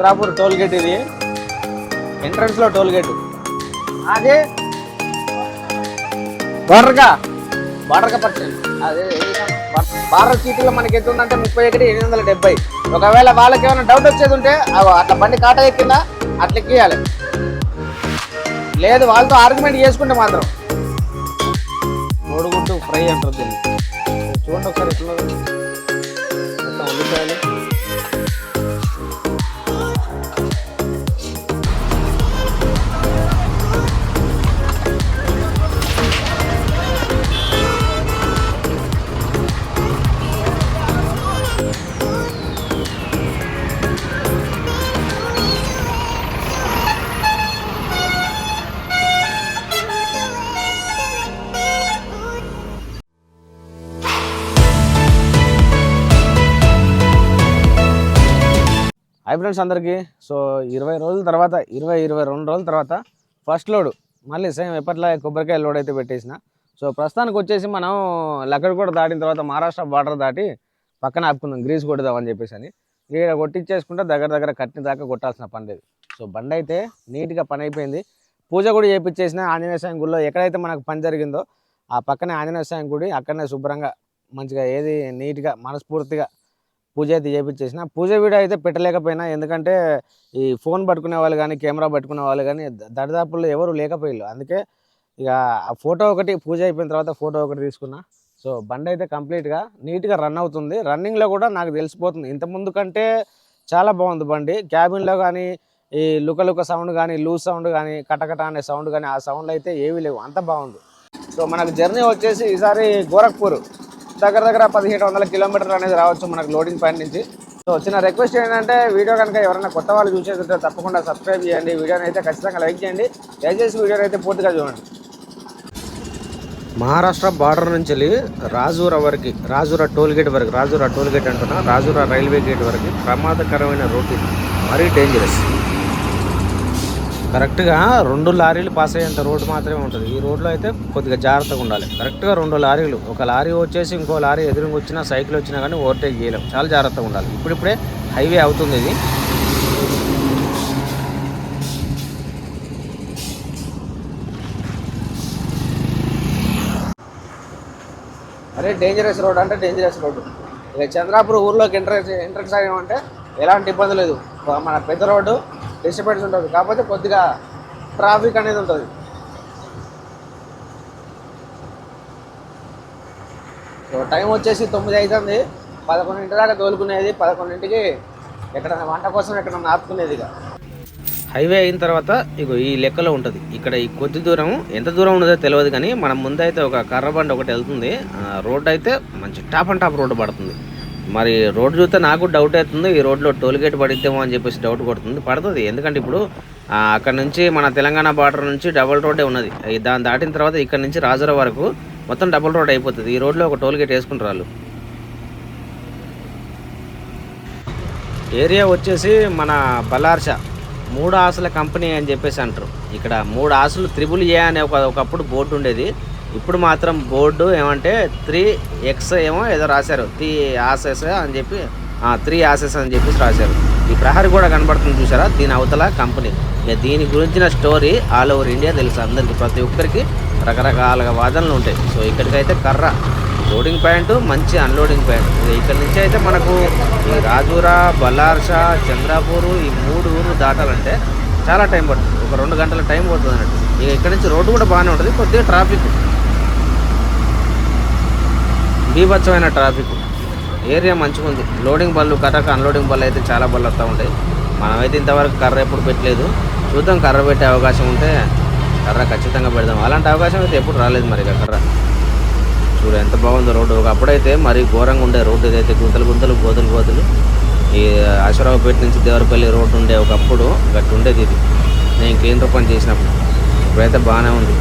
Chandrapur toll gate ఇది. ఎంట్రన్స్లో toll gate. అదే బార్డర్గా బార్డర్గా పర్సెంట్ అదే బార్డర్ సీట్లో మనకి ఎంత ఉందంటే ముప్పై ఒకటి ఎనిమిది వందల డెబ్బై. ఒకవేళ వాళ్ళకి ఏమైనా డౌట్ వచ్చేది ఉంటే అట్లా బండి కాటా ఎక్కిందా? అట్లా ఎక్కియాలి. లేదు వాళ్ళతో ఆర్గ్యుమెంట్ చేసుకుంటే మాత్రం. కోడిగుడ్డు ఫ్రై అంటారు దీన్ని. చూడండి ఒకసారి ఎట్లా హై ఫ్రెండ్స్ అందరికీ. సో ఇరవై రోజుల తర్వాత ఇరవై ఇరవై రెండు రోజుల తర్వాత ఫస్ట్ లోడ్ మళ్ళీ సేమ్ ఎప్పట్లా కొబ్బరికాయ లోడ్ అయితే పెట్టేసిన. సో ప్రస్తుతానికి వచ్చేసి మనం లక్కడి కూడా దాటిన తర్వాత మహారాష్ట్ర బార్డర్ దాటి పక్కన ఆపుకుందాం గ్రీస్ కొట్టుదామని చెప్పేసి అని ఇక్కడ కొట్టించేసుకుంటే దగ్గర దగ్గర కట్టిన దాకా కొట్టాల్సిన పని లేదు. సో బండి అయితే నీట్గా పని అయిపోయింది. పూజ కూడా చేయించేసిన ఆంజనేయ స్వామి గుడిలో ఎక్కడైతే మనకు పని జరిగిందో ఆ పక్కనే ఆంజనేయ స్వామి గుడి అక్కడనే శుభ్రంగా మంచిగా ఏది నీట్గా మనస్ఫూర్తిగా పూజ అయితే చేపించేసిన. పూజ వీడియో అయితే పెట్టలేకపోయినా. ఎందుకంటే ఈ ఫోన్ పట్టుకునే వాళ్ళు కానీ కెమెరా పట్టుకునే వాళ్ళు కానీ దరిదాపుల్లో ఎవరు లేకపోయారు అందుకే ఇక ఆ ఫోటో ఒకటి పూజ అయిపోయిన తర్వాత ఫోటో ఒకటి తీసుకున్నా. సో బండి అయితే కంప్లీట్గా నీట్గా రన్ అవుతుంది. రన్నింగ్లో కూడా నాకు తెలిసిపోతుంది. ఇంతకుముందు కంటే చాలా బాగుంది బండి. క్యాబిన్లో కానీ ఈ లుకలుక సౌండ్ కానీ లూజ్ సౌండ్ కానీ కటకట అనే సౌండ్ కానీ ఆ సౌండ్ అయితే ఏమీ లేవు. అంత బాగుంది. సో మనకు జర్నీ వచ్చేసి ఈసారి గోరఖ్పూర్. దగ్గర దగ్గర పదిహేడు వందల కిలోమీటర్లు అనేది రావచ్చు మనకు లోడింగ్ పాయింట్ నుంచి. సో చిన్న రిక్వెస్ట్ ఏంటంటే వీడియో కనుక ఎవరైనా కొత్త వాళ్ళు చూసేది తప్పకుండా సబ్స్క్రైబ్ చేయండి. వీడియోని అయితే ఖచ్చితంగా లైక్ చేయండి. దయచేసి వీడియోని అయితే పూర్తిగా చూడండి. మహారాష్ట్ర బార్డర్ నుంచి వెళ్ళి రాజూరా వరకు రాజూర టోల్ గేట్ వరకు రాజూర టోల్ గేట్ అంటున్నా రాజూరా రైల్వే గేట్ వరకు ప్రమాదకరమైన రోడ్డు మరీ డేంజరస్ కరెక్ట్గా రెండు లారీలు పాస్ అయ్యేంత రోడ్డు మాత్రమే ఉంటుంది. ఈ రోడ్లో అయితే కొద్దిగా జాగ్రత్తగా ఉండాలి. కరెక్ట్గా రెండు లారీలు ఒక లారీ వచ్చేసి ఇంకో లారీ ఎదురుగా వచ్చినా సైకిల్ వచ్చినా కానీ ఓవర్టేక్ చేయలేం. చాలా జాగ్రత్తగా ఉండాలి. ఇప్పుడిప్పుడే హైవే అవుతుంది ఇది. అరే డేంజరస్ రోడ్ అంటే డేంజరస్ రోడ్డు ఇక చంద్రాపూర్ ఊర్లోకి ఎంటర్ ఎంట్రెన్స్ అయ్యామంటే ఎలాంటి ఇబ్బంది లేదు. మన పెద్ద రోడ్డు డిస్టర్బెన్స్ ఉంటుంది. కాకపోతే కొద్దిగా ట్రాఫిక్ అనేది ఉంటుంది. సో టైం వచ్చేసి తొమ్మిది అవుతుంది పదకొండింటి దాకా తోలుకునేది. పదకొండింటికి ఎక్కడైనా వంట కోసం ఎక్కడైనా ఆపుకునేది ఇక. హైవే అయిన తర్వాత ఇగో ఈ లెక్కలో ఉంటుంది. ఇక్కడ ఈ కొద్ది దూరం ఎంత దూరం ఉండదో తెలియదు కానీ మనం ముందైతే ఒక కర్ర బండి ఒకటి వెళ్తుంది. ఆ రోడ్ అయితే మంచి టాప్ అండ్ టాప్ రోడ్డు పడుతుంది. మరి రోడ్డు చూస్తే నాకు డౌట్ అవుతుంది. ఈ రోడ్లో టోల్ గేట్ అని చెప్పేసి డౌట్ కొడుతుంది. పడుతుంది. ఎందుకంటే ఇప్పుడు అక్కడ నుంచి మన తెలంగాణ బార్డర్ నుంచి డబుల్ రోడ్డే ఉన్నది. దాన్ని దాటిన తర్వాత ఇక్కడ నుంచి రాజుర వరకు మొత్తం డబుల్ రోడ్ అయిపోతుంది. ఈ రోడ్లో ఒక టోల్ గేట్ వేసుకుంటారు వాళ్ళు. ఏరియా వచ్చేసి మన బలార్ష. మూడు ఆశల కంపెనీ అని చెప్పేసి అంటారు. ఇక్కడ మూడు ఆశలు త్రిబుల్ ఏ అనే ఒక ఒకప్పుడు బోర్డు ఉండేది. ఇప్పుడు మాత్రం బోర్డు ఏమంటే త్రీ ఎక్స్ ఏమో ఏదో రాశారు. త్రీ ఆసెస్ అని చెప్పి త్రీ ఆసెస్ అని చెప్పేసి రాశారు. ఈ ప్రహరీ కూడా కనబడుతుంది చూసారా? దీని అవతల కంపెనీ. ఇక దీని గురించిన స్టోరీ ఆల్ ఓవర్ ఇండియా తెలుసు. అందరికీ ప్రతి ఒక్కరికి రకరకాలుగా వాదనలు ఉంటాయి. సో ఇక్కడికైతే కర్ర. లోడింగ్ పాయింట్ మంచి అన్లోడింగ్ పాయింట్ ఇక్కడ నుంచి అయితే మనకు ఈ రాజూరా బల్లార్షా చంద్రాపూర్ ఈ మూడు ఊర్లు దాటాలంటే చాలా టైం పడుతుంది. ఒక రెండు గంటల టైం పడుతుంది అన్నట్టు. ఇక ఇక్కడ నుంచి రోడ్డు కూడా బాగానే ఉంటుంది. కొద్దిగా ట్రాఫిక్ బీభత్సమైన ట్రాఫిక్ ఏరియా మంచిగా ఉంది. లోడింగ్ బళ్ళు కటక అన్లోడింగ్ బళ్ళు అయితే చాలా బళ్ళు వస్తూ ఉంటాయి. మనమైతే ఇంతవరకు కర్ర ఎప్పుడు పెట్టలేదు. చూద్దాం కర్ర పెట్టే అవకాశం ఉంటే కర్ర ఖచ్చితంగా పెడదాం. అలాంటి అవకాశం అయితే ఎప్పుడు రాలేదు మరి కర్ర. చూడు ఎంత బాగుందో రోడ్డు. ఒకప్పుడైతే మరి ఘోరంగా ఉండే రోడ్డు ఇదైతే గుంతలు గుంతలు గోతులు గోతులు ఈ అశ్వరావుపేట నుంచి దేవరపల్లి రోడ్డు ఉండే ఒకప్పుడు గట్టి ఉండేది ఇది. నేను కేంద్ర పని చేసినప్పుడు. ఇప్పుడైతే బాగానే ఉంది.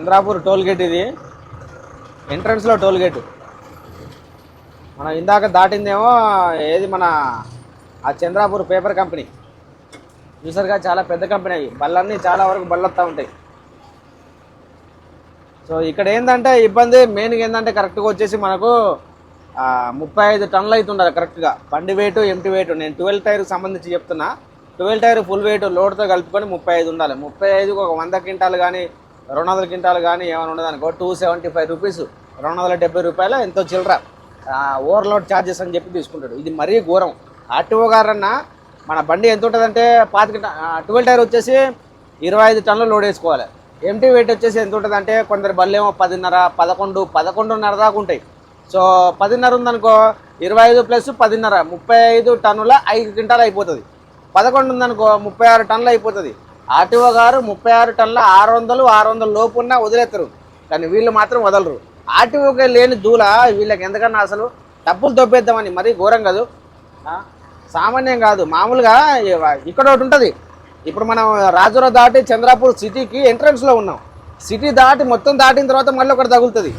చంద్రాపూర్ టోల్ గేట్ ఇది. ఎంట్రన్స్లో టోల్ గేట్. మనం ఇందాక దాటిందేమో ఏది మన ఆ చంద్రాపూర్ పేపర్ కంపెనీ. చూసారుగా చాలా పెద్ద కంపెనీ అవి బళ్ళన్నీ చాలా వరకు బళ్ళొస్తూ ఉంటాయి. సో ఇక్కడ ఏంటంటే ఇబ్బంది మెయిన్గా ఏంటంటే కరెక్ట్గా వచ్చేసి మనకు ముప్పై ఐదు టన్నులు అయితే ఉండాలి కరెక్ట్గా. బండి వెయిట్ ఎంటీ వెయిట్. నేను ట్వెల్వ్ టైర్కి సంబంధించి చెప్తున్నా. ట్వెల్వ్ టైర్ ఫుల్ వెయిట్ లోడ్తో కలుపుకొని ముప్పై ఐదు ఉండాలి. ముప్పై ఐదుకి ఒక వంద క్వింటాలు కానీ రెండు వందల క్వింటాలు కానీ ఏమైనా ఉండదు అనుకో టూ సెవెంటీ ఫైవ్ రూపీస్ రెండు వందల డెబ్బై రూపాయలు ఎంతో చిల్లర ఓవర్లోడ్ ఛార్జెస్ అని చెప్పి తీసుకుంటాడు. ఇది మరీ ఘోరం. ఆర్టీఓ అన్న మన బండి ఎంత ఉంటుందంటే పాతిక ట్వెల్వ్ టైర్ వచ్చేసి ఇరవై ఐదు టన్నులు లోడ్ వేసుకోవాలి. ఎంటీ వెయిట్ వచ్చేసి ఎంత ఉంటుందంటే కొందరు బళ్ళేమో పదిన్నర పదకొండు పదకొండున్నర దాకా ఉంటాయి. సో పదిన్నర ఉందనుకో ఇరవై ఐదు ప్లస్ పదిన్నర ముప్పై ఐదు టన్నుల ఐదు క్వింటాలు అయిపోతుంది. పదకొండు ఉందనుకో ముప్పై ఆరు టన్నులు అయిపోతుంది. ఆర్టీఓ గారు ముప్పై ఆరు టన్నుల ఆరు వందలు ఆరు వందల లోపు ఉన్నా వదిలేస్తారు కానీ వీళ్ళు మాత్రం వదలరు. ఆర్టీఓకి లేని దూల వీళ్ళకి ఎందుకన్నా అసలు? డబ్బులు దొబ్బేద్దామని మరీ ఘోరం కాదు. సామాన్యం కాదు. మామూలుగా ఇక్కడ ఒకటి ఉంటుంది. ఇప్పుడు మనం రాజుర దాటి చంద్రాపూర్ సిటీకి ఎంట్రన్స్లో ఉన్నాం. సిటీ దాటి మొత్తం దాటిన తర్వాత మళ్ళీ ఒకటి తగులుతుంది.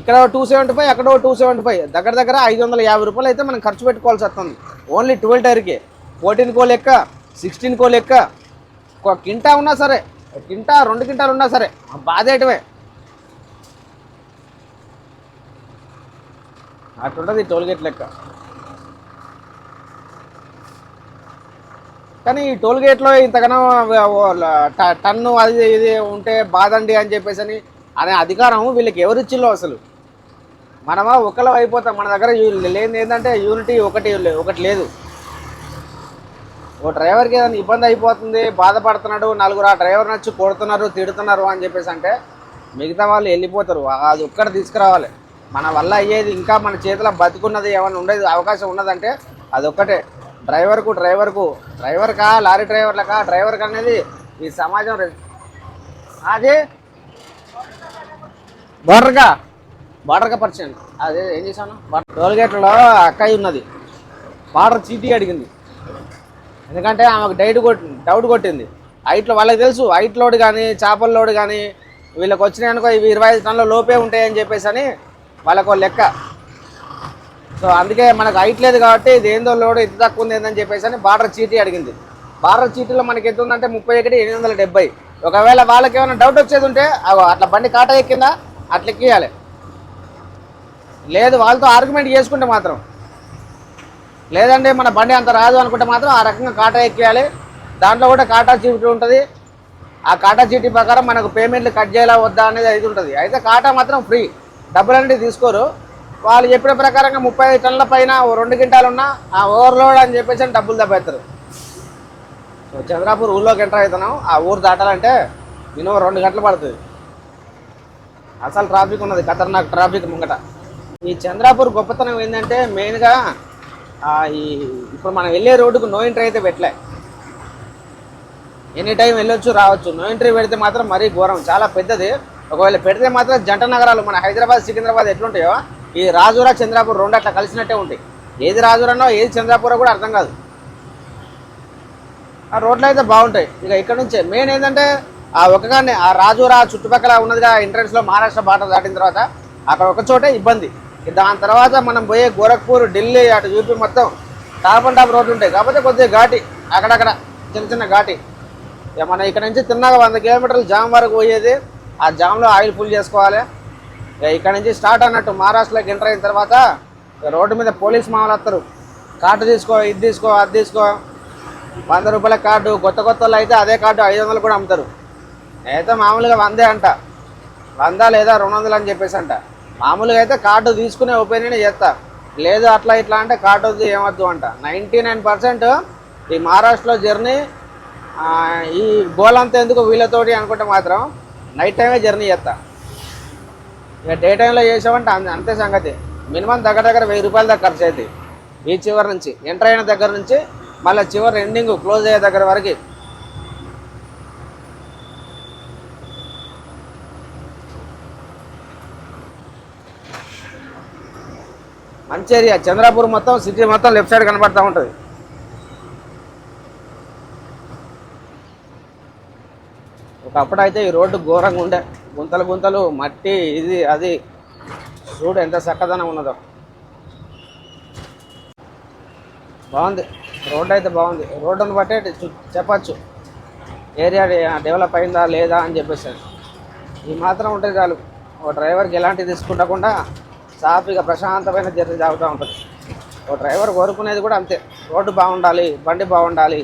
ఇక్కడ టూ సెవెంటీ ఫైవ్ అక్కడ టూ సెవెంటీ ఫైవ్ దగ్గర దగ్గర ఐదు వందల యాభై రూపాయలు అయితే మనం ఖర్చు పెట్టుకోవాల్సి వస్తుంది. ఓన్లీ ట్వెల్వ్ టైర్కి. ఫోర్టీన్ కో లెక్క సిక్స్టీన్ కో లెక్క. ఒక కింటా ఉన్నా సరే కింటా రెండు కింటాలు ఉన్నా సరే బాధేయటమే అట్లుంటుంది టోల్గేట్ లెక్క. కానీ ఈ టోల్గేట్లో ఇంతకన్నా టన్ను అది ఇది ఉంటే బాధండి అని చెప్పేసి అని అనే అధికారం వీళ్ళకి ఎవరిచ్చిల్లో అసలు? మనమా ఒకళ్ళం అయిపోతాం మన దగ్గర లేని ఏంటంటే యూనిటీ ఒకటి ఒకటి లేదు. ఓ డ్రైవర్కి ఏదైనా ఇబ్బంది అయిపోతుంది బాధపడుతున్నాడు నలుగురు ఆ డ్రైవర్ నచ్చి కొడుతున్నారు తిడుతున్నారు అని చెప్పేసి అంటే మిగతా వాళ్ళు వెళ్ళిపోతారు. అది ఒక్కటి తీసుకురావాలి. మన వల్ల అయ్యేది ఇంకా మన చేతిలో బతుకున్నది ఏమైనా ఉండేది అవకాశం ఉన్నదంటే అదొక్కటే. డ్రైవర్కు డ్రైవర్కు డ్రైవర్కా లారీ డ్రైవర్లకా డ్రైవర్కి అనేది ఈ సమాజం అది. అదే బార్డర్గా పరిచయం. అదే ఏం చేశాను? టోల్ గేట్లో అక్కయ్య ఉన్నది. బార్డర్ చీటీ అడిగింది. ఎందుకంటే ఆమెకు డైట్ కొట్టి డౌట్ కొట్టింది. హైట్లో వాళ్ళకి తెలుసు. హైట్ లోడ్ కానీ చేపల లోడ్ కానీ వీళ్ళకి వచ్చినాయి అనుకో ఇవి ఇరవై ఐదు టన్నుల లోపే ఉంటాయని చెప్పేసి అని వాళ్ళకు లెక్క. సో అందుకే మనకు హైట్ లేదు కాబట్టి ఇది ఏందో లోడ్ ఇంత తక్కువ ఉంది ఏందని చెప్పేసి అని బార్డర్ చీటీ అడిగింది. బార్డర్ చీటీలో మనకి ఎంత ఉందంటే ముప్పై ఒకటి ఎనిమిది వందల డెబ్బై. ఒకవేళ వాళ్ళకి ఏమైనా డౌట్ వచ్చేది ఉంటే అగో అట్లా బండి కాట ఎక్కిందా? అట్లా ఎక్కియాలి లేదు వాళ్ళతో ఆర్గ్యుమెంట్ చేసుకుంటే మాత్రం. లేదంటే మన బండి అంత రాదు అనుకుంటే మాత్రం ఆ రకంగా కాటా ఎక్కేయాలి. దాంట్లో కూడా కాటా చీటీ ఉంటుంది. ఆ కాటా చీటీ ప్రకారం మనకు పేమెంట్లు కట్ చేయాలా వద్దా అనేది అయితే ఉంటుంది. అయితే కాటా మాత్రం ఫ్రీ. డబ్బులు అనేది తీసుకోరు. వాళ్ళు చెప్పిన ప్రకారంగా ముప్పై ఐదు టన్నుల పైన ఓ రెండు గింటాలు ఉన్నా ఆ ఓవర్లోడ్ అని చెప్పేసి అని డబ్బులు దబ్బేస్తారు సో చంద్రాపూర్ ఊళ్ళోకి ఎంటర్ అవుతున్నాం. ఆ ఊరు దాటాలంటే మినిమం రెండు గంటలు పడుతుంది. అసలు ట్రాఫిక్ ఉన్నది. ఖతర్నాక్ ట్రాఫిక్ ముంగట. ఈ చంద్రాపూర్ గొప్పతనం ఏంటంటే మెయిన్గా ఈ ఇప్పుడు మనం వెళ్ళే రోడ్డుకు నో ఎంట్రీ అయితే పెట్టలే. ఎనీ టైం వెళ్ళొచ్చు రావచ్చు. నో ఎంట్రీ పెడితే మాత్రం మరీ ఘోరం. చాలా పెద్దది. ఒకవేళ పెడితే మాత్రం జంట నగరాలు మన హైదరాబాద్ సికింద్రాబాద్ ఎట్లుంటాయో ఈ రాజురా చంద్రాపూర్ రెండు అట్లా కలిసినట్టే ఉంటాయి. ఏది రాజురానో ఏది చంద్రాపూర్ కూడా అర్థం కాదు. ఆ రోడ్లు అయితే బాగుంటాయి. ఇక ఇక్కడ నుంచే మెయిన్ ఏంటంటే ఆ ఒకగానే ఆ రాజురా చుట్టుపక్కల ఉన్నదిగా ఎంట్రన్స్లో మహారాష్ట్ర బాట దాటిన తర్వాత అక్కడ ఒక చోటే ఇబ్బంది. దాని తర్వాత మనం పోయే గోరఖ్పూర్ ఢిల్లీ అటు యూపీ మొత్తం టాప్ అండ్ టాప్ రోడ్లు ఉంటాయి. కాకపోతే కొద్దిగా ఘాటి అక్కడక్కడ చిన్న చిన్న ఘాటి. ఇక మనం ఇక్కడ నుంచి తిన్నాక వంద కిలోమీటర్లు జామ్ వరకు పోయేది ఆ జామ్లో ఆయిల్ ఫుల్ చేసుకోవాలి. ఇక ఇక్కడ నుంచి స్టార్ట్ అన్నట్టు మహారాష్ట్రలోకి ఎంటర్ అయిన తర్వాత రోడ్డు మీద పోలీస్ మామూలు వస్తారు. కార్డు తీసుకో ఇది తీసుకో అది తీసుకో. వంద రూపాయల కార్డు కొత్త కొత్త అయితే అదే కార్డు ఐదు వందలు కూడా అమ్ముతారు. అయితే మామూలుగా వందే అంట. వంద లేదా రెండు వందలు అని చెప్పేసి అంట. మామూలుగా అయితే కార్డు తీసుకునే ఒపీనియన్ చేస్తా. లేదు అట్లా ఇట్లా అంటే కార్డు వద్దు ఏమొద్దు అంట. నైంటీ నైన్ పర్సెంట్ ఈ మహారాష్ట్రలో జర్నీ ఈ గోలంతా ఎందుకు వీళ్ళతోటి అనుకుంటే మాత్రం నైట్ టైమే జర్నీ చేస్తా. ఇక డే టైంలో చేసామంటే అంతే అంతే సంగతి. మినిమం దగ్గర దగ్గర వెయ్యి రూపాయల దాకా ఖర్చు అవుతుంది ఈ చివరి నుంచి ఎంటర్ అయిన దగ్గర నుంచి మళ్ళీ చివరి ఎండింగ్ క్లోజ్ అయ్యే దగ్గర వరకు మంచి ఏరియా చంద్రాపూర్ మొత్తం సిటీ మొత్తం లెఫ్ట్ సైడ్ కనబడతా ఉంటుంది. ఒకప్పుడు అయితే ఈ రోడ్డు ఘోరంగా ఉండే. గుంతలు గుంతలు మట్టి ఇది అది. చూడు ఎంత చక్కదనం ఉన్నదో. బాగుంది. రోడ్డు అయితే బాగుంది. రోడ్డును బట్టే చెప్పచ్చు. ఏరియా డెవలప్ అయిందా లేదా అని చెప్పేసి. ఈ మాత్రం ఉంటే చాలు. ఓ డ్రైవర్కి ఎలాంటివి తీసుకుంటకుండా సాఫీగా ప్రశాంతమైన జర్నీ సాగుతూ ఉంటుంది. ఓ డ్రైవర్ కోరుకునేది కూడా అంతే. రోడ్డు బాగుండాలి బండి బాగుండాలి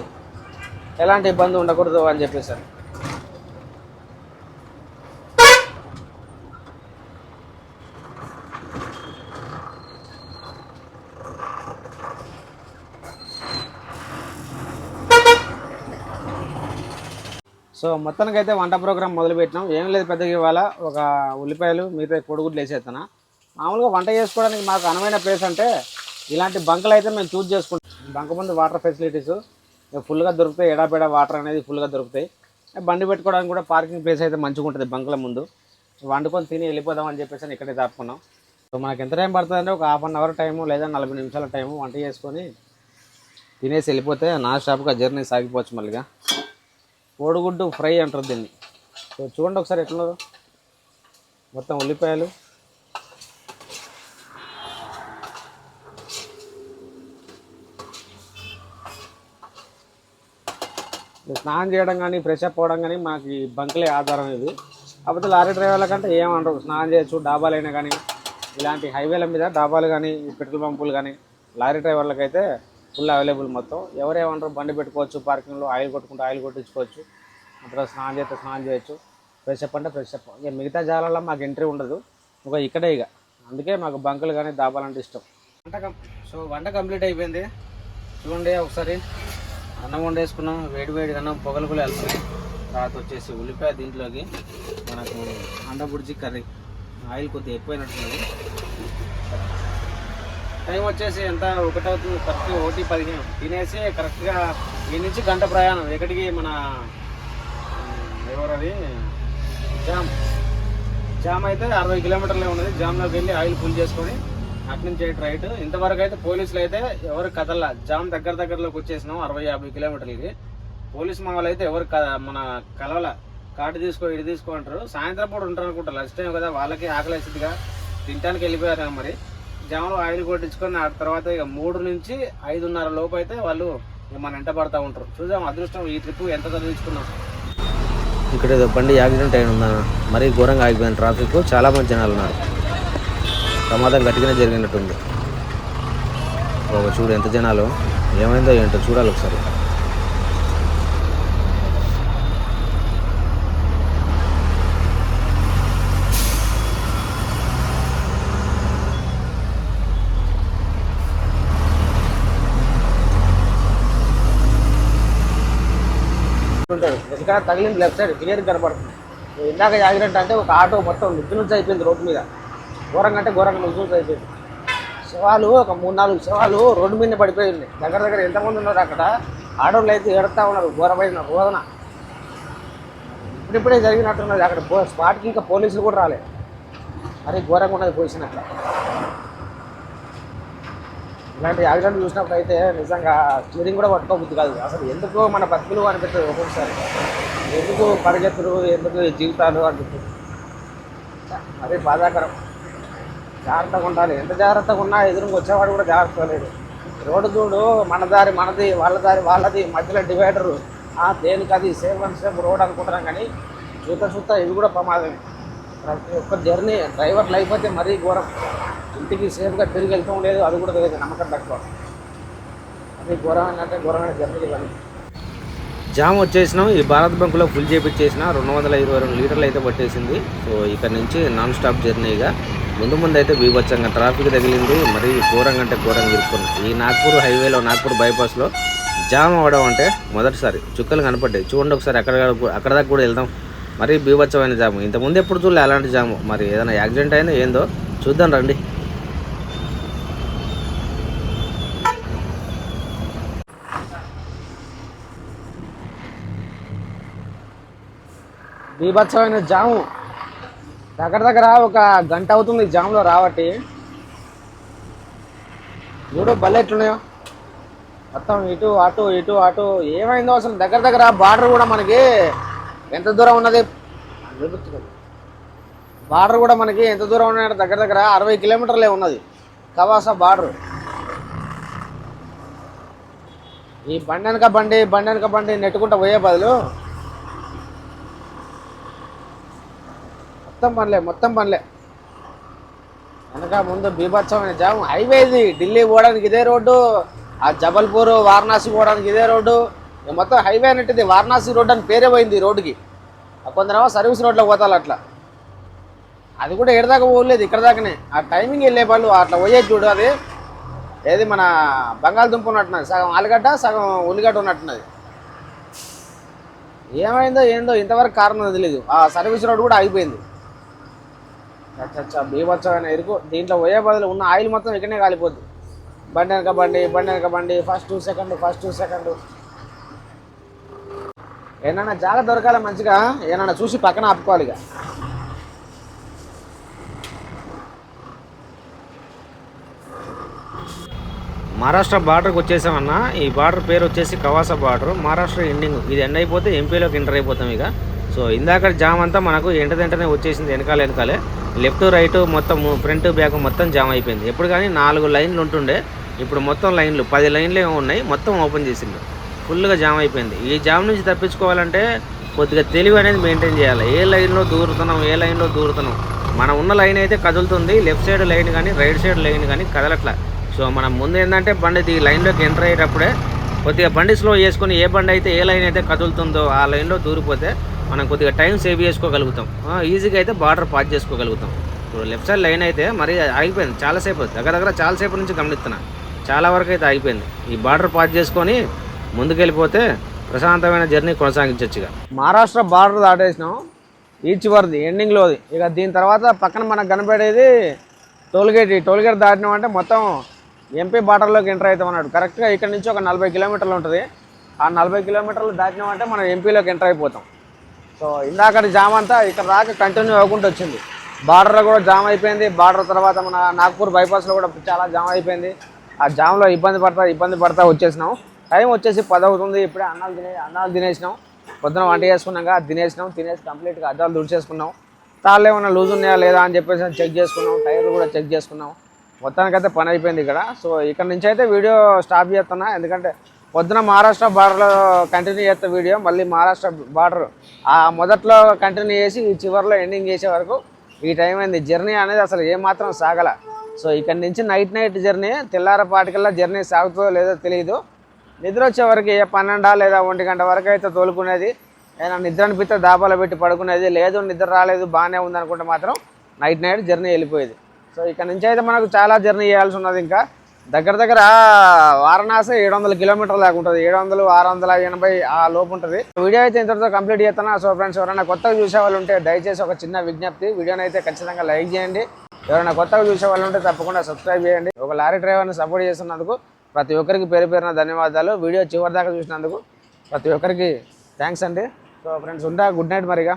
ఎలాంటి ఇబ్బంది ఉండకూడదు అని చెప్పేసి సో మొత్తానికైతే వంట ప్రోగ్రామ్ మొదలుపెట్టినాం. ఏం లేదు పెద్దగా ఇవాళ. ఒక ఉల్లిపాయలు మిగతా కొడుగుడ్లు వేసేస్తున్నా మామూలుగా వంట చేసుకోవడానికి మాకు అనువైన ప్లేస్ అంటే ఇలాంటి బంకులు అయితే మేము చూజ్ చేసుకుంటాం. బంక ముందు వాటర్ ఫెసిలిటీస్ ఫుల్గా దొరుకుతాయి. ఎడాపెడా వాటర్ అనేది ఫుల్గా దొరుకుతాయి. బండి పెట్టుకోవడానికి కూడా పార్కింగ్ ప్లేస్ అయితే మంచిగా ఉంటుంది బంకుల ముందు. వండుకొని తిని వెళ్ళిపోదాం అని చెప్పేసి ఇక్కడే దాపుకున్నాం సో మనకి ఎంత టైం పడుతుంది అంటే ఒక హాఫ్ అన్ అవర్ టైము లేదా నలభై నిమిషాల టైము వంట చేసుకొని తినేసి వెళ్ళిపోతే నా స్టాప్గా జర్నీ సాగిపోవచ్చు మళ్ళీగా కోడిగుడ్డు ఫ్రై అంటారు దీన్ని. సో చూడండి ఒకసారి ఎట్లా మొత్తం ఉల్లిపాయలు స్నానం చేయడం కానీ ఫ్రెష్ అప్ అవ్వడం కానీ మాకు ఈ బంకులే ఆధారం ఇది. కాకపోతే లారీ డ్రైవర్ల కంటే ఏమంటారు? స్నానం చేయొచ్చు డాబాలైనా కానీ ఇలాంటి హైవేల మీద డాబాలు కానీ పెట్రోల్ పంపులు కానీ లారీ డ్రైవర్లకు అయితే ఫుల్ అవైలబుల్ మొత్తం. ఎవరేమంటారు? బండి పెట్టుకోవచ్చు పార్కింగ్లో ఆయిల్ కొట్టుకుంటే ఆయిల్ కొట్టించుకోవచ్చు. అక్కడ స్నానం చేస్తే స్నానం చేయొచ్చు. ఫ్రెష్ అప్ అంటే ఫ్రెష్ అప్. ఇక మిగతా జాలలో మాకు ఎంట్రీ ఉండదు. ఒక ఇక్కడే ఇక. అందుకే మాకు బంకులు కానీ దాబాలంటే ఇష్టం. వంట సో వంట కంప్లీట్ అయిపోయింది. చూడండి ఒకసారి. అన్నం వండేసుకున్నాం వేడి వేడి అన్నం పొగలు కూడా వెళ్తున్నాయి. తర్వాత వచ్చేసి ఉల్లిపాయ దీంట్లోకి మనకు అండబుడిచి కర్రీ. ఆయిల్ కొద్దిగా ఎక్కువైనట్టున్నది. టైం వచ్చేసి ఎంత? ఒకటవుతుంది కరెక్ట్గా ఒకటి పదిహేను. తినేసి కరెక్ట్గా ఈ నుంచి గంట ప్రయాణం. ఎక్కడికి? మన ఎవరు అది జామ్. జామ్ అయితే అరవై కిలోమీటర్లే ఉన్నది. జామ్లోకి వెళ్ళి ఆయిల్ ఫుల్ చేసుకొని అటు నుంచి ఎయిట్ రైట్ ఇంతవరకు అయితే పోలీసులు అయితే ఎవరు కదల్లా. జామ్ దగ్గర దగ్గరలోకి వచ్చేసినాం అరవై యాభై కిలోమీటర్లకి పోలీస్ మా వాళ్ళు అయితే ఎవరు మన కలవల. కాటు తీసుకో ఇటు తీసుకో అంటారు. సాయంత్రం పూట ఉంటారు అనుకుంటారు లంచ్ టైం కదా వాళ్ళకి ఆకలిస్తుందిగా తింటానికి తినడానికి వెళ్ళిపోయారు మరి. జామలు ఆయిల్ కొట్టించుకొని ఆ తర్వాత ఇక మూడు నుంచి ఐదున్నర లోపు అయితే వాళ్ళు మన ఎంట పడతా ఉంటారు. చూద్దాం అదృష్టం ఈ ట్రిప్ ఎంత చదివించుకున్నాం. ఇక్కడ ఏదో బండి యాక్సిడెంట్ అయిన ఉందా మరీ ఘోరంగా ఆగిపోయిన ట్రాఫిక్ చాలా మంది జనాలు ఉన్నారు. ప్రమాదం గట్టిగానే జరిగినట్టుంది. ఒక చూడు ఎంత జనాలు. ఏమైందో ఏంటో చూడాలి ఒకసారి. ఉంటాడు తగిలింది లెఫ్ట్ సైడ్ క్లియర్ కనపడుతుంది. ఇందాక జాగ్రత్త అంటే ఒక ఆటో మొత్తం నిద్ర నుంచి అయిపోయింది రోడ్డు మీద. ఘోరంగా అంటే ఘోరంగా నిద్ర అయిపోయింది శవాలు ఒక మూడు నాలుగు శవాలు రోడ్డు మీద పడిపోయి ఉన్నాయి దగ్గర దగ్గర ఎంతమంది ఉన్నారు అక్కడ? ఆడవాళ్ళు అయితే ఎడతా ఉన్నారు ఘోరమైన రోదన. ఇప్పుడిప్పుడే జరిగినట్టున్నది. అక్కడ స్పాట్కి ఇంకా పోలీసులు కూడా రాలేదు. మరి ఘోరంగా ఉన్నది పొజిషన్ ఇలాంటి యాక్సిడెంట్ చూసినప్పుడు అయితే నిజంగా స్టీరింగ్ కూడా పట్టుకోబుద్ది కాదు. అసలు ఎందుకు మన బతుకులు అనిపిస్తుంది ఒక్కొక్కసారి. ఎందుకు పరిగెత్తులు ఎందుకు జీవితాలు అనిపిస్తుంది అదే బాధాకరం. జాగ్రత్తగా ఉండాలి. ఎంత జాగ్రత్తగా ఉన్నా ఎదురుగా వచ్చేవాడు కూడా జాగ్రత్తగా లేడు. రోడ్డు చూడు మన దారి మనది వాళ్ళ దారి వాళ్ళది మధ్యలో డివైడరు. దేనికి అది సేఫ్ అండ్ సేఫ్ రోడ్ అనుకుంటున్నాం కానీ చూత చూత ఇది కూడా ప్రమాదమే. ప్రతి ఒక్క జర్నీ డ్రైవర్ లైఫ్ అయితే మరీ ఘోరం. ఇంటికి సేఫ్గా తిరిగి వెళ్తాం లేదు అది కూడా తెలియదు నమ్మకం తక్కువ. అది ఘోరమైన అంటే ఘోరమైన జర్నీ ఇవన్నీ. జామ్ వచ్చేసినాం. ఈ భారత్ బంకులో ఫుల్ చేపించేసిన రెండు వందల ఇరవై రెండు లీటర్లు అయితే పట్టేసింది. సో ఇక్కడ నుంచి నాన్ స్టాప్ జర్నీగా ముందు ముందు అయితే బీభత్సంగా ట్రాఫిక్ తగిలింది. మరి ఘోరంగా అంటే ఘోరంగా ఇరుక్కున్నాం. ఈ నాగ్పూర్ హైవేలో నాగ్పూర్ బైపాస్లో జామ్ అవ్వడం అంటే మొదటిసారి చుక్కలు కనపడ్డాయి. చూడండి ఒకసారి అక్కడ అక్కడ దాకా కూడా వెళ్దాం. మరీ బీభత్సమైన జాము. ఇంతకుముందు ఎప్పుడు చూడలే అలాంటి జాము. మరి ఏదైనా యాక్సిడెంట్ అయినా ఏందో చూద్దాం రండి. బీభత్సమైన జాము. దగ్గర దగ్గర ఒక గంట అవుతుంది జామ్లో రాబట్టి చూడు బల్ల ఎట్లున్నాయో. మొత్తం ఇటు అటు ఇటు అటు. ఏమైందో అసలు దగ్గర దగ్గర బార్డర్ కూడా మనకి ఎంత దూరం ఉన్నది? బార్డర్ కూడా మనకి ఎంత దూరం ఉన్నాయో దగ్గర దగ్గర అరవై కిలోమీటర్లే ఉన్నది. కవాసా బార్డర్. ఈ బండి వెనక బండి బండి వెనక బండి నెట్టుకుంటా పోయే బదులు మొత్తం పనిలే మొత్తం పనిలే వెనక ముందు బీభత్సమైన జామ్. హైవే ఇది. ఢిల్లీ పోవడానికి ఇదే రోడ్డు. ఆ జబల్పూర్ వారణాసి పోవడానికి ఇదే రోడ్డు. మొత్తం హైవే అనేటిది వారణాసి రోడ్డు అని పేరే పోయింది ఈ రోడ్డుకి. కొందరేమో సర్వీస్ రోడ్లో పోతారు అట్లా. అది కూడా ఎడదాకా పోలేదు ఇక్కడ దాకానే. ఆ టైమింగ్ వెళ్ళే వాళ్ళు అట్లా పోయేది చూడు అది. ఏది మన బంగాళదుంప ఉన్నట్టున్నది. సగం ఆలుగడ్డ సగం ఉల్లిగడ్డ ఉన్నట్టున్నది. ఏమైందో ఏందో ఇంతవరకు కారణం తెలియదు. ఆ సర్వీస్ రోడ్ కూడా ఆగిపోయింది. అచ్చా బీభత్సమైన ఇరుకు దీంట్లో పోయే బదులు ఉన్న ఆయిల్ మొత్తం ఇక్కడనే కాలిపోద్ది. బండి వెనక బండి బండి వెనక బండి ఫస్ట్ సెకండ్ ఫస్ట్ సెకండ్ ఏమన్నా జాగ దొరకాలి మంచిగా? ఏమన్నా చూసి పక్కన ఆపుకోవాలి ఇక. మహారాష్ట్ర బార్డర్కి వచ్చేసామన్నా. ఈ బార్డర్ పేరు వచ్చేసి కవాసా బార్డర్. మహారాష్ట్ర ఎండింగ్. ఇది ఎండ్ అయిపోతే ఎంపీలోకి ఎంటర్ అయిపోతాం ఇక. సో ఇందాక జామ్ అంతా మనకు ఎంట వచ్చేసింది వెనకాల వెనకాలే. లెఫ్ట్ రైట్ మొత్తం ఫ్రంట్ బ్యాక్ మొత్తం జామ్ అయిపోయింది. ఎప్పుడు కానీ నాలుగు లైన్లు ఉంటుండే. ఇప్పుడు మొత్తం లైన్లు పది లైన్లు ఏమో ఉన్నాయి మొత్తం ఓపెన్ చేసిండు. ఫుల్గా జామ్ అయిపోయింది. ఈ జామ్ నుంచి తప్పించుకోవాలంటే కొద్దిగా తెలివి అనేది మెయింటైన్ చేయాలి. ఏ లైన్లో దూరుతున్నాం ఏ లైన్లో దూరుతున్నాం. మనం ఉన్న లైన్ అయితే కదులుతుంది లెఫ్ట్ సైడ్ లైన్ కానీ రైట్ సైడ్ లైన్ కానీ కదలట్లా. సో మనం ముందు ఏంటంటే బండి ఈ లైన్లోకి ఎంటర్ అయ్యేటప్పుడే కొద్దిగా బండి స్లో చేసుకొని ఏ బండి అయితే ఏ లైన్ అయితే కదులుతుందో ఆ లైన్లో దూరిపోతే మనం కొద్దిగా టైం సేవ్ చేసుకోగలుగుతాం. ఈజీగా అయితే బార్డర్ పాస్ చేసుకోగలుగుతాం. ఇప్పుడు లెఫ్ట్ సైడ్ లైన్ అయితే మరి ఆగిపోయింది. చాలాసేపు దగ్గర దగ్గర చాలాసేపు నుంచి గమనిస్తున్నా. చాలా వరకు అయితే ఆగిపోయింది. ఈ బార్డర్ పాస్ చేసుకొని ముందుకెళ్ళిపోతే ప్రశాంతమైన జర్నీ కొనసాగించవచ్చుగా ఇక మహారాష్ట్ర బార్డర్ దాటేసినాం. ఈచ్ చివరిది ఎండింగ్లోది ఇక దీని తర్వాత పక్కన మనకు కనపడేది టోల్గేట్. ఈ టోల్గేట్ దాటినాం అంటే మొత్తం ఎంపీ బార్డర్లోకి ఎంటర్ అవుతాం అన్నాడు. కరెక్ట్గా ఇక్కడ నుంచి ఒక నలభై కిలోమీటర్లు ఉంటుంది. ఆ నలభై కిలోమీటర్లు దాటినామంటే మనం ఎంపీలోకి ఎంటర్ అయిపోతాం. సో ఇందాక జామ్ అంతా ఇక్కడ దాకా కంటిన్యూ అవ్వకుండా వచ్చింది. బార్డర్లో కూడా జామ్ అయిపోయింది. బార్డర్ తర్వాత మన నాగ్పూర్ బైపాస్లో కూడా చాలా జామ్ అయిపోయింది. ఆ జామ్లో ఇబ్బంది పడతా ఇబ్బంది పడతా వచ్చేసినాం. టైం వచ్చేసి పది అవుతుంది ఇప్పుడే అన్నాలు తినే అన్నాలు తినేసినాం. పొద్దున వంట చేసుకున్నాక తినేసినాం. తినేసి కంప్లీట్గా అద్దాలు దుడిచేసుకున్నాం తాళ్ళు ఏమైనా లూజ్ ఉన్నాయా లేదా అని చెప్పేసి చెక్ చేసుకున్నాం. టైర్లు కూడా చెక్ చేసుకున్నాం. మొత్తానికైతే పని అయిపోయింది ఇక్కడ. సో ఇక్కడ నుంచి అయితే వీడియో స్టాప్ చేస్తున్నా. ఎందుకంటే పొద్దున మహారాష్ట్ర బార్డర్లో కంటిన్యూ చేస్తే వీడియో మళ్ళీ మహారాష్ట్ర బార్డర్ ఆ మొదట్లో కంటిన్యూ చేసి ఈ చివరిలో ఎండింగ్ చేసే వరకు ఈ టైం అయింది. జర్నీ అనేది అసలు ఏమాత్రం సాగల. సో ఇక్కడ నుంచి నైట్ నైట్ జర్నీ తెల్లారపాటికల్లా జర్నీ సాగుతుందో లేదో తెలియదు నిద్ర వచ్చే వరకు ఏ పన్నెండా లేదా ఒంటి గంట వరకు అయితే తోలుకునేది. ఏదైనా నిద్ర అనిపిస్తే దాబాలో పెట్టి పడుకునేది. లేదు నిద్ర రాలేదు బాగానే ఉంది అనుకుంటే మాత్రం నైట్ నైట్ జర్నీ వెళ్ళిపోయేది. సో ఇక్కడ నుంచి అయితే మనకు చాలా జర్నీ చేయాల్సి ఉన్నది ఇంకా. దగ్గర దగ్గర వారణాసి ఏడు వందల కిలోమీటర్ల దాకా ఉంటుంది. ఏడు వందలు ఆరు వందల ఎనభై ఆ లోపు ఉంటుంది. వీడియో అయితే ఇంతటితో కంప్లీట్ చేస్తాను సో ఫ్రెండ్స్ ఎవరైనా కొత్తగా చూసే వాళ్ళు ఉంటే దయచేసి ఒక చిన్న విజ్ఞప్తి. వీడియోని అయితే ఖచ్చితంగా లైక్ చేయండి. ఎవరైనా కొత్తగా చూసే వాళ్ళు ఉంటే తప్పకుండా సబ్స్క్రైబ్ చేయండి. ఒక లారీ డ్రైవర్ని సపోర్ట్ చేస్తున్నందుకు ప్రతి ఒక్కరికి పేరు పేరున ధన్యవాదాలు. వీడియో చివరి దాకా చూసినందుకు ప్రతి ఒక్కరికి థ్యాంక్స్ అండి. సో ఫ్రెండ్స్ ఉంటా. గుడ్ నైట్ మరిగా.